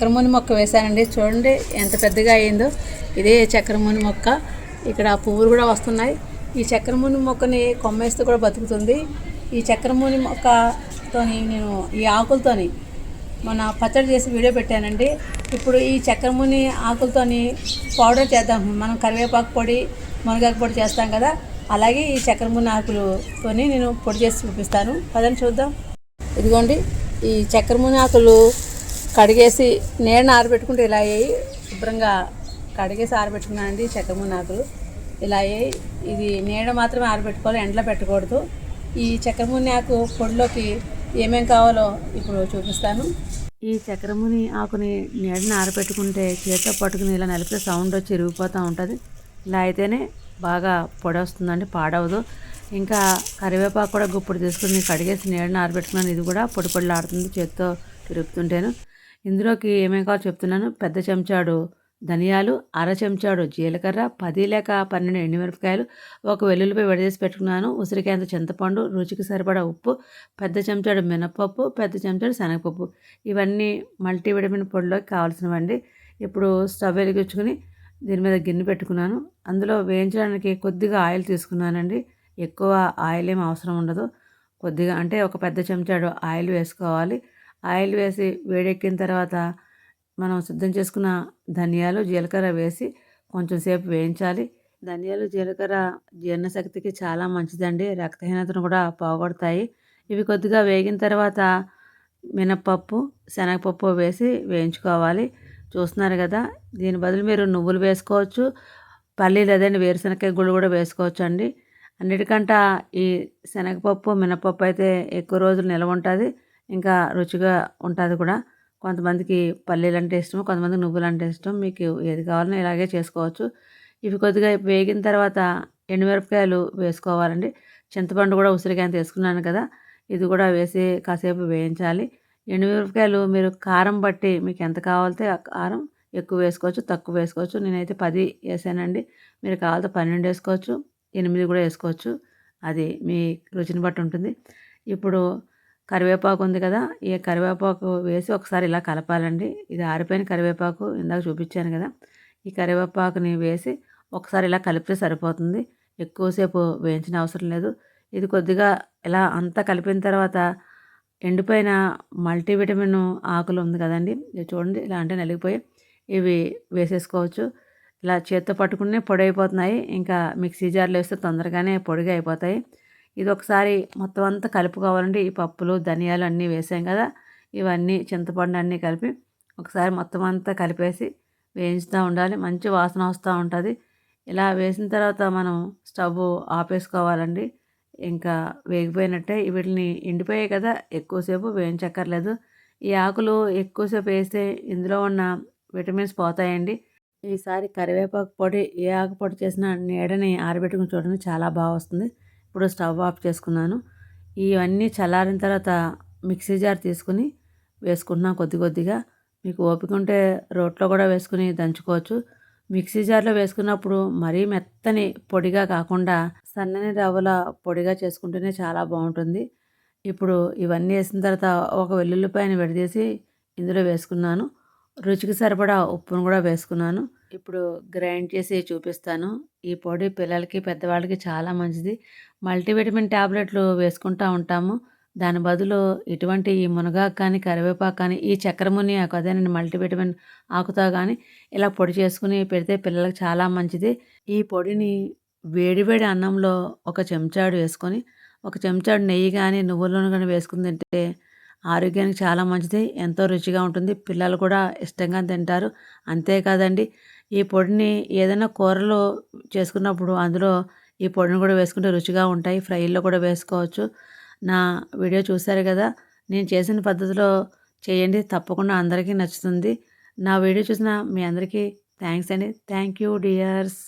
చక్రముని మొక్క వేశానండి. చూడండి ఎంత పెద్దగా అయిందో ఇదే చక్రముని మొక్క. ఇక్కడ పువ్వులు కూడా వస్తున్నాయి. ఈ చక్రముని మొక్కని కొమ్మేస్తే కూడా బతుకుతుంది. ఈ చక్రముని మొక్కతోని నేను ఈ ఆకులతోని మన పచ్చడి చేసి వీడియో పెట్టానండి. ఇప్పుడు ఈ చక్రముని ఆకులతోని పౌడర్ చేద్దాం. మనం కరివేపాకు పొడి మునగాకు పొడి చేస్తాం కదా. అలాగే ఈ చక్రముని ఆకులతోని నేను పొడి చేసి చూపిస్తాను. పదని చూద్దాం. ఇదిగోండి ఈ చక్రముని ఆకులు కడిగేసి నీడని ఆరబెట్టుకుంటే ఇలా అయ్యాయి శుభ్రంగా కడిగేసి ఆరబెట్టుకున్నానండి చక్రముని ఆకులు ఇలా అయ్యాయి ఇది నీడ మాత్రమే ఆరబెట్టుకోవాలి ఎండలో పెట్టకూడదు. ఈ చక్రముని ఆకు పొడిలోకి ఏమేం కావాలో ఇప్పుడు చూపిస్తాను. ఈ చక్రముని ఆకుని నీడని ఆరబెట్టుకుంటే చేతితో పట్టుకుని ఇలా నలిపితే సౌండ్ వచ్చి ఇరిగిపోతూ ఉంటుంది. ఇలా అయితేనే బాగా పొడి వస్తుందండి పాడవదు. ఇంకా కరివేపాకు కూడా గుప్పుడు తీసుకుని కడిగేసి నీడని ఆరబెట్టుకున్నాను. ఇది కూడా పొడి పొడిలాడుతుంది చేతితో తిరుగుతుంటేను ఇందులోకి ఏమేమి కావాలో చెప్తున్నాను. పెద్ద చెంచాడు ధనియాలు అర చెంచాడు జీలకర్ర పది లేక పన్నెండు ఎండుమిరపకాయలు ఒక వెల్లుల్లిపై విడదీసి పెట్టుకున్నాను. ఉసిరికాయంత చింతపండు రుచికి సరిపడా ఉప్పు పెద్ద చెంచాడు మినపప్పు పెద్ద చెంచాడు శనగపప్పు. ఇవన్నీ మల్టీవిటమిన్ పొడిలోకి కావాల్సినవండి. ఇప్పుడు స్టవ్ వెలిగించుకుని దీని మీద గిన్నె పెట్టుకున్నాను. అందులో వేయించడానికి కొద్దిగా ఆయిల్ తీసుకున్నానండి. ఎక్కువ ఆయిల్ ఏం అవసరం ఉండదు. కొద్దిగా అంటే ఒక పెద్ద చెంచాడు ఆయిల్ వేసుకోవాలి. ఆయిల్ వేసి వేడెక్కిన తర్వాత మనం సిద్ధం చేసుకున్న ధనియాలు జీలకర్ర వేసి కొంచెం సేపు వేయించాలి. ధనియాలు జీలకర్ర జీర్ణశక్తికి చాలా మంచిదండి. రక్తహీనతను కూడా పోగొడతాయి. ఇవి కొద్దిగా వేగిన తర్వాత మినప్పప్పు శనగపప్పు వేసి వేయించుకోవాలి. చూస్తున్నారు కదా దీని బదులు మీరు నువ్వులు వేసుకోవచ్చు పల్లీలు అదే వేరుశనగకాయ గుళ్ళు కూడా వేసుకోవచ్చు అండి అన్నిటికంట ఈ శనగపప్పు మినపప్పు అయితే ఎక్కువ రోజులు నిల్వ ఉంటుంది. ఇంకా రుచిగా ఉంటుంది కూడా. కొంతమందికి పల్లీలు అంటే ఇష్టం కొంతమందికి నువ్వులు అంటే ఇష్టం. మీకు ఏది కావాలన్నా ఇలాగే చేసుకోవచ్చు. ఇవి కొద్దిగా వేగిన తర్వాత ఎండుమిరపకాయలు వేసుకోవాలండి. చింతపండు కూడా ఉసిరికాయ తీసుకున్నాను కదా ఇది కూడా వేసి కాసేపు వేయించాలి. ఎండుమిరపకాయలు మీరు కారం బట్టి మీకు ఎంత కావాలితే ఆ కారం ఎక్కువ వేసుకోవచ్చు తక్కువ వేసుకోవచ్చు. నేనైతే పది వేసానండి. మీరు కావాలితే పన్నెండు వేసుకోవచ్చు ఎనిమిది కూడా వేసుకోవచ్చు. అది మీ రుచిని బట్టి ఉంటుంది. ఇప్పుడు కరివేపాకు ఉంది కదా ఈ కరివేపాకు వేసి ఒకసారి ఇలా కలపాలండి. ఇది ఆరిపోయిన కరివేపాకు ఇందాక చూపించాను కదా ఈ కరివేపాకుని వేసి ఒకసారి ఇలా కలిపితే సరిపోతుంది. ఎక్కువసేపు వేయించిన అవసరం లేదు. ఇది కొద్దిగా ఇలా అంతా కలిపిన తర్వాత ఎండిపోయిన మల్టీవిటమిన్ ఆకులు ఉంది కదండి ఇది చూడండి ఇలా అంటే నలిగిపోయి ఇవి వేసేసుకోవచ్చు. ఇలా చేత్తో పట్టుకునే పొడి అయిపోతున్నాయి. ఇంకా మిక్సీ జార్లో వేస్తే తొందరగానే పొడిగా అయిపోతాయి. ఇది ఒకసారి మొత్తం అంతా కలుపుకోవాలంటే ఈ పప్పులు ధనియాలు అన్నీ వేసాం కదా. ఇవన్నీ చింతపండు అన్నీ కలిపి ఒకసారి మొత్తం అంతా కలిపేసి వేయించుతూ ఉండాలి. మంచి వాసన వస్తూ ఉంటుంది. ఇలా వేసిన తర్వాత మనం స్టవ్ ఆపేసుకోవాలండి. ఇంకా వేగిపోయినట్టే వీటిని ఎండిపోయాయి కదా. ఎక్కువసేపు వేయించక్కర్లేదు. ఈ ఆకులు ఎక్కువసేపు వేస్తే ఇందులో ఉన్న విటమిన్స్ పోతాయండి. ఈసారి కరివేపాకు పొడి ఏ ఆకు పొడి చేసినా నీడని ఆరబెట్టుకుని చూడండి. చాలా బాగా వస్తుంది. ఇప్పుడు స్టవ్ ఆఫ్ చేసుకున్నాను. ఇవన్నీ చల్లారిన తర్వాత మిక్సీ జార్ తీసుకుని వేసుకుంటున్నాను కొద్ది కొద్దిగా. మీకు ఓపిక ఉంటే రోట్లో కూడా వేసుకుని దంచుకోవచ్చు. మిక్సీ జార్లో వేసుకున్నప్పుడు మరీ మెత్తని పొడిగా కాకుండా సన్నని రవ్వల పొడిగా చేసుకుంటేనే చాలా బాగుంటుంది. ఇప్పుడు ఇవన్నీ వేసిన తర్వాత ఒక వెల్లుల్లిపాయని విడదీసి ఇందులో వేసుకున్నాను. రుచికి సరిపడా ఉప్పును కూడా వేసుకున్నాను. ఇప్పుడు గ్రైండ్ చేసి చూపిస్తాను. ఈ పొడి పిల్లలకి పెద్దవాళ్ళకి చాలా మంచిది. మల్టీవిటమిన్ ట్యాబ్లెట్లు వేసుకుంటూ ఉంటాము. దాని బదులు ఇటువంటి ఈ మునగాకు కానీ కరివేపాకు కానీ ఈ చక్రముని ఆకు అదేనండి మల్టీవిటమిన్ ఆకుతో కానీ ఇలా పొడి చేసుకుని పెడితే పిల్లలకు చాలా మంచిది. ఈ పొడిని వేడివేడి అన్నంలో ఒక చెంచాడు వేసుకొని ఒక చెంచాడు నెయ్యి కానీ నువ్వుల నూనె కానీ వేసుకుని తింటే ఆరోగ్యానికి చాలా మంచిది. ఎంతో రుచిగా ఉంటుంది. పిల్లలు కూడా ఇష్టంగా తింటారు. అంతేకాదండి ఈ పొడిని ఏదైనా కూరలో చేసుకున్నప్పుడు అందులో ఈ పొడిని కూడా వేసుకుంటే రుచిగా ఉంటాయి. ఫ్రైల్లో కూడా వేసుకోవచ్చు. నా వీడియో చూశారు కదా? నేను చేసిన పద్ధతిలో చేయండి. తప్పకుండా అందరికీ నచ్చుతుంది. నా వీడియో చూసిన మీ అందరికీ థ్యాంక్స్ అండి. Thank you dears.